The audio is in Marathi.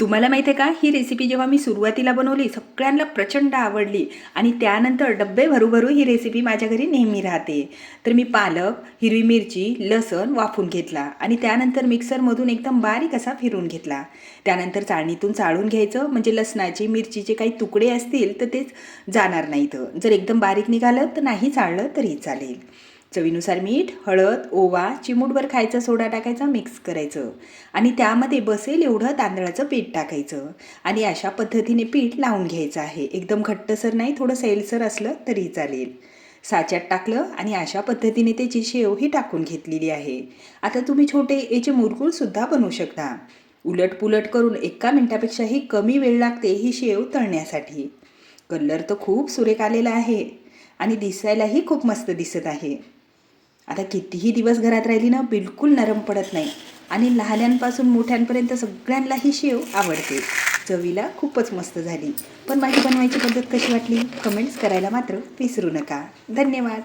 तुम्हाला माहिती आहे का? ही रेसिपी जेव्हा मी सुरुवातीला बनवली सगळ्यांना प्रचंड आवडली आणि त्यानंतर डब्बे भरू ही रेसिपी माझ्या घरी नेहमी राहते. तर मी पालक हिरवी मिरची लसण वाफून घेतला आणि त्यानंतर मिक्सरमधून एकदम बारीक असा फिरून घेतला. त्यानंतर चाळणीतून चाळून घ्यायचं म्हणजे लसणाचे मिरचीचे काही तुकडे असतील तर तेच जाणार नाहीत. जर एकदम बारीक निघालं तर नाही चाळलं तरी चालेल. चवीनुसार मीठ हळद ओवा चिमूटभर खायचा सोडा टाकायचा मिक्स करायचं. आणि त्यामध्ये बसेल एवढं तांदळाचं पीठ टाकायचं. आणि अशा पद्धतीने पीठ लावून घ्यायचं आहे. एकदम घट्टसर नाही थोडं सैलसर असलं तरी चालेल. साच्यात टाकलं आणि अशा पद्धतीने त्याची शेव ही टाकून घेतलेली आहे. आता तुम्ही छोटे याचे मुरकुळसुद्धा बनवू शकता. उलटपुलट करून एका मिनटापेक्षाही कमी वेळ लागते ही शेव तळण्यासाठी. कलर तर खूप सुरेख आलेला आहे. आणि दिसायलाही खूप मस्त दिसत आहे. आता कितीही दिवस घरात राहिली ना बिलकुल नरम पडत नाही. आणि लहान्यांपासून मोठ्यांपर्यंत सगळ्यांना ही शेव आवडते. चवीला खूपच मस्त झाली. पण माझी बनवायची पद्धत कशी वाटली? कमेंट्स करायला मात्र विसरू नका. धन्यवाद.